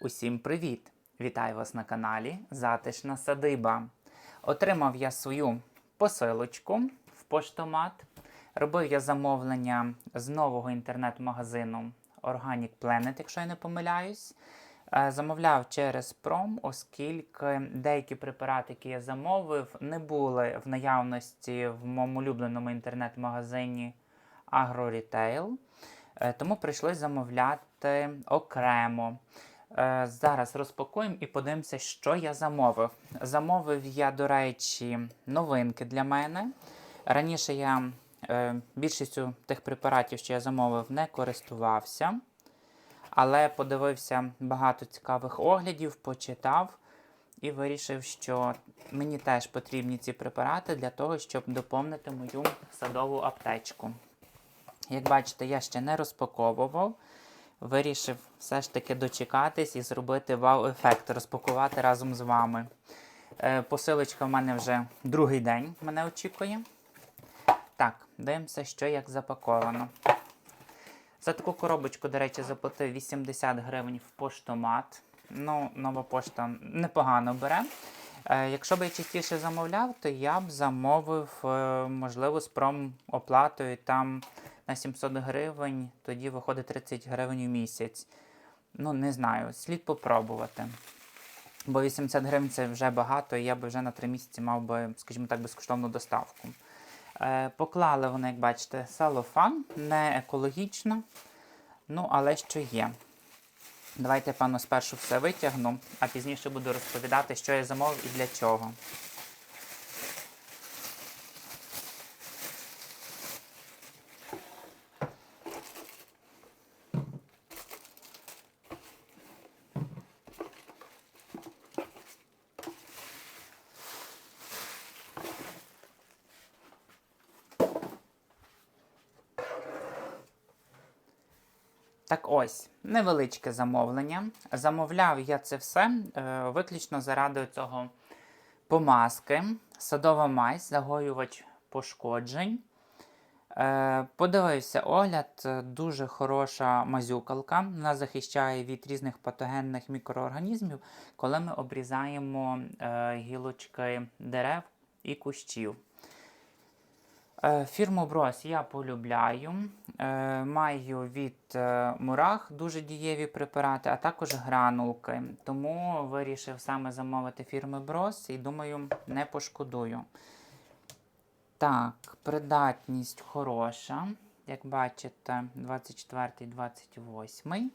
Усім привіт! Вітаю вас на каналі Затишна Садиба. Отримав я свою посилочку в поштомат. Робив я замовлення з нового інтернет-магазину Organic Planet, якщо я не помиляюсь. Е, Замовляв через пром, оскільки деякі препарати, які я замовив, не були в наявності в моєму улюбленому інтернет-магазині AgroRetail. Е, Тому прийшлось замовляти окремо. Е, Зараз розпакуємо і подивимося, що я замовив. Замовив я, до речі, новинки для мене. Раніше я е, більшістю тих препаратів, що я замовив, не користувався. Але подивився багато цікавих оглядів, почитав і вирішив, що мені теж потрібні ці препарати для того, щоб доповнити мою садову аптечку. Як бачите, я ще не розпаковував. Вирішив все ж таки дочекатись і зробити вау-ефект, розпакувати разом з вами. Е, посилочка в мене вже другий день мене очікує. Так, дивимося, що як запаковано. За таку коробочку, до речі, заплатив 80 гривень в поштомат. Ну, нова пошта непогано бере. Е, якщо б я частіше замовляв, то я б замовив, е, можливо, з промоплатою там на 700 гривень, тоді виходить 30 гривень у місяць. Ну, не знаю, слід попробувати. Бо 80 гривень це вже багато, і я би вже на 3 місяці мав би, скажімо так, безкоштовну доставку. Е, поклали вони, як бачите, салофан, не екологічно, ну, але що є. Давайте, певно, спершу все витягну, а пізніше буду розповідати, що я замовив і для чого. Так ось, невеличке замовлення. Замовляв я це все е, виключно заради цього помазки, садова мазь, загоювач пошкоджень. Е, подивився огляд, е, дуже хороша мазюкалка. Вона захищає від різних патогенних мікроорганізмів, коли ми обрізаємо е, гілочки дерев і кущів. Е, Фірму Брос я полюбляю. Е, Маю від е, мурах дуже дієві препарати, а також гранулки. Тому вирішив саме замовити фірми Брос і думаю, не пошкодую. Так, придатність хороша. Як бачите, 24-28.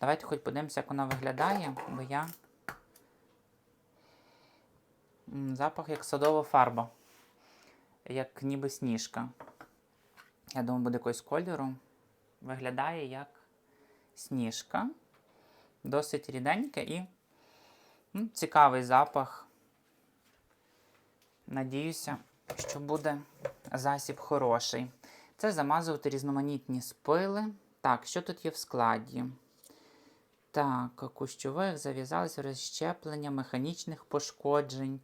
Давайте хоч подивимося, як вона виглядає, бо я. Запах як садова фарба як ніби сніжка. Я думаю, буде якогось кольору. Виглядає як сніжка. Досить ріденьке і ну, цікавий запах. Надіюся, що буде засіб хороший. Це замазувати різноманітні спили. Так, що тут є в складі? Так, кущових зав'язалися розщеплення механічних пошкоджень.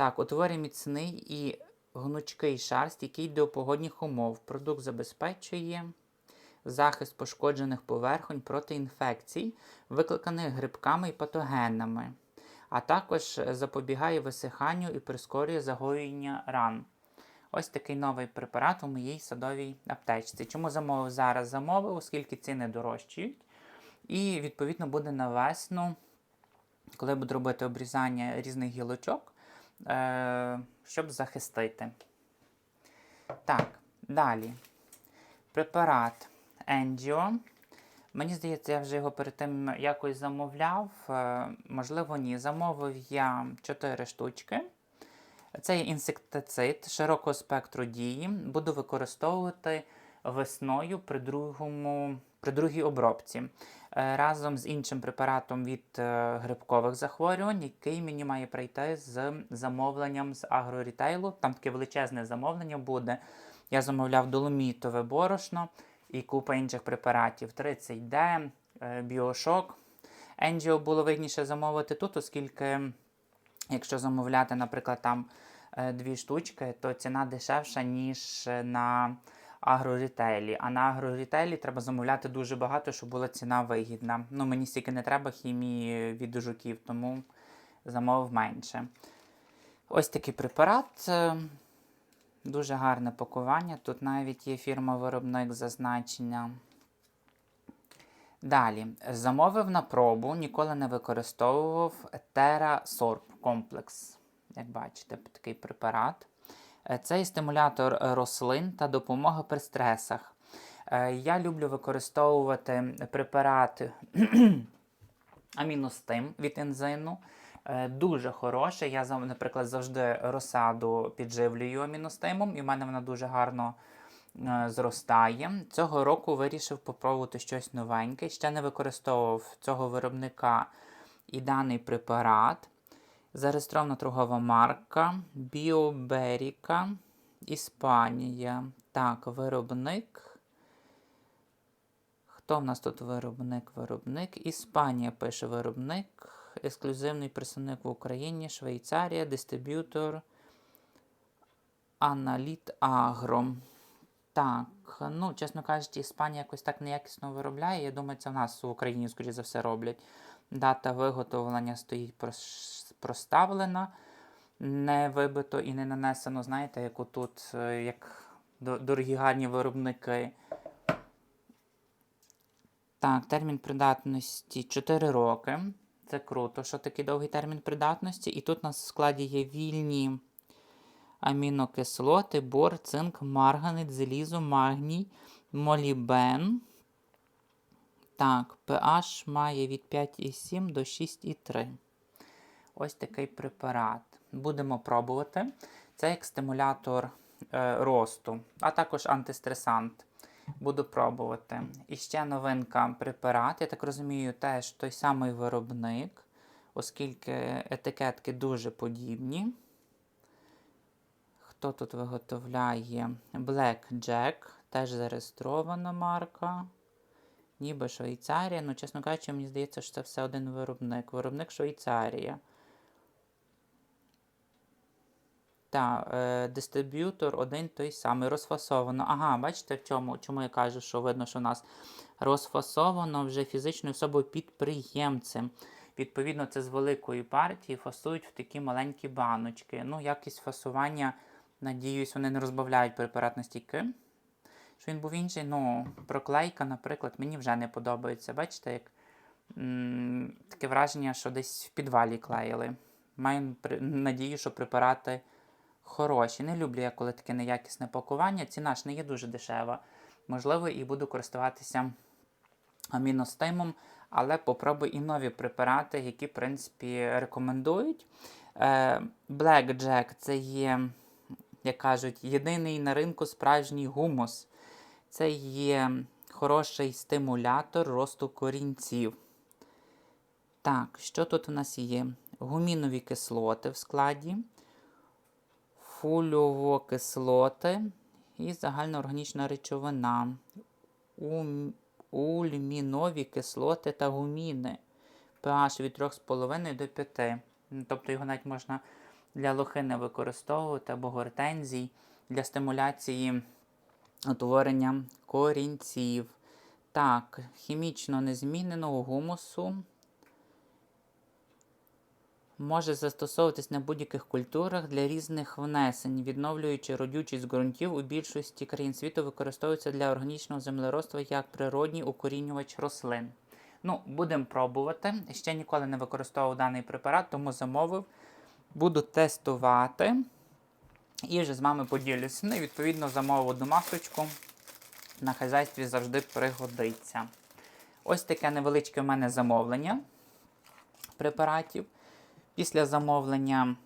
Так, утворює міцний і гнучкий шар, стійкий до погодних умов. Продукт забезпечує захист пошкоджених поверхонь проти інфекцій, викликаних грибками і патогенами, а також запобігає висиханню і прискорює загоєння ран. Ось такий новий препарат у моїй садовій аптечці. Чому замовив зараз? Замовив, оскільки ціни дорожчають. І, відповідно, буде на весну, коли буду робити обрізання різних гілочок, щоб захистити. Так, далі. Препарат Angio. Мені здається, я вже його перед тим якось замовляв. Е, можливо, ні. Замовив я 4 штучки. Це є інсектицид широкого спектру дії. Буду використовувати весною при, другому, при другій обробці. Е, Разом з іншим препаратом від е, грибкових захворювань, який мені має прийти з замовленням з агрорітейлу. Там таке величезне замовлення буде. Я замовляв доломітове борошно і купа інших препаратів. 30D, е, Біошок. Енджіо було вигідніше замовити тут, оскільки, якщо замовляти, наприклад, там дві штучки, то ціна дешевша, ніж на агрорітейлі. А на агрорітейлі треба замовляти дуже багато, щоб була ціна вигідна. Ну, мені стільки не треба хімії від жуків, тому замовив менше. Ось такий препарат. е, Дуже гарне пакування. Тут навіть є фірма-виробник зазначення. Далі, замовив на пробу, ніколи не використовував TerraSorb комплекс. Як бачите, такий препарат. Е, Це і стимулятор е, рослин та допомога при стресах. Е, Я люблю використовувати препарат аміностим від ензину. Дуже хороше. Я, наприклад, завжди розсаду підживлюю аміностимом, і в мене вона дуже гарно зростає. Цього року вирішив попробувати щось новеньке. Ще не використовував цього виробника і даний препарат. Зареєстрована торгова марка Біоберіка, Іспанія. Так, виробник. Хто в нас тут виробник? Виробник. Іспанія пише виробник. Ексклюзивний представник в Україні, Швейцарія, дистриб'ютор Аналіт Агро. Так, ну, чесно кажучи, Іспанія якось так неякісно виробляє. Я думаю, це в нас в Україні, скоріше за все, роблять. Дата виготовлення стоїть проставлена, не вибито і не нанесено, знаєте, як отут, е, як дорогі гарні виробники. Так, термін придатності 4 роки. Це круто, що такий довгий термін придатності. І тут у нас в складі є вільні амінокислоти, бор, цинк, марганець, залізо, магній, молібен. Так, pH має від 5,7 до 6,3. Ось такий препарат. Будемо пробувати. Це як стимулятор е, росту, а також антистресант. Буду пробувати. І ще новинка препарат. Я так розумію, теж той самий виробник, оскільки етикетки дуже подібні. Хто тут виготовляє? Black Jack, теж зареєстрована марка. Ніби Швейцарія. Ну, чесно кажучи, мені здається, що це все один виробник. Виробник Швейцарія. Так, е, дистриб'ютор один той самий, розфасовано. Ага, бачите, в чому, чому я кажу, що видно, що у нас розфасовано вже фізичною особою підприємцем. Відповідно, це з великої партії фасують в такі маленькі баночки. Ну, якість фасування, надіюсь, вони не розбавляють препарат настільки. Що він був інший, ну, проклейка, наприклад, мені вже не подобається. Бачите, як м, таке враження, що десь в підвалі клеїли. Маю надію, що препарати хороші. Не люблю я, коли таке неякісне пакування. Ціна ж не є дуже дешева. Можливо, і буду користуватися аміностимом, але попробую і нові препарати, які, в принципі, рекомендують. Е, це є, як кажуть, єдиний на ринку справжній гумус. Це є хороший стимулятор росту корінців. Так, що тут у нас є? Гумінові кислоти в складі, фульовокислоти і загальноорганічна речовина, ульмінові кислоти та гуміни. pH від 3,5 до 5. Ну, Тобто його навіть можна для лохини використовувати або гортензій для стимуляції утворення корінців. Так, хімічно незміненого гумусу може застосовуватись на будь-яких культурах для різних внесень, відновлюючи родючість ґрунтів у більшості країн світу використовується для органічного землеробства як природній укорінювач рослин. Ну, будемо пробувати. Ще ніколи не використовував даний препарат, тому замовив. Буду тестувати. І вже з вами поділюся. Ну і відповідно замовив одну масочку. На хазяйстві завжди пригодиться. Ось таке невеличке в мене замовлення препаратів. Після замовлення,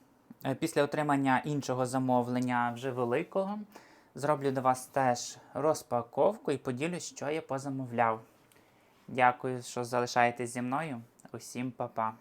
е, після отримання іншого замовлення вже великого, зроблю до вас теж розпаковку і поділюсь, що я позамовляв. Дякую, що залишаєтесь зі мною. Усім па-па.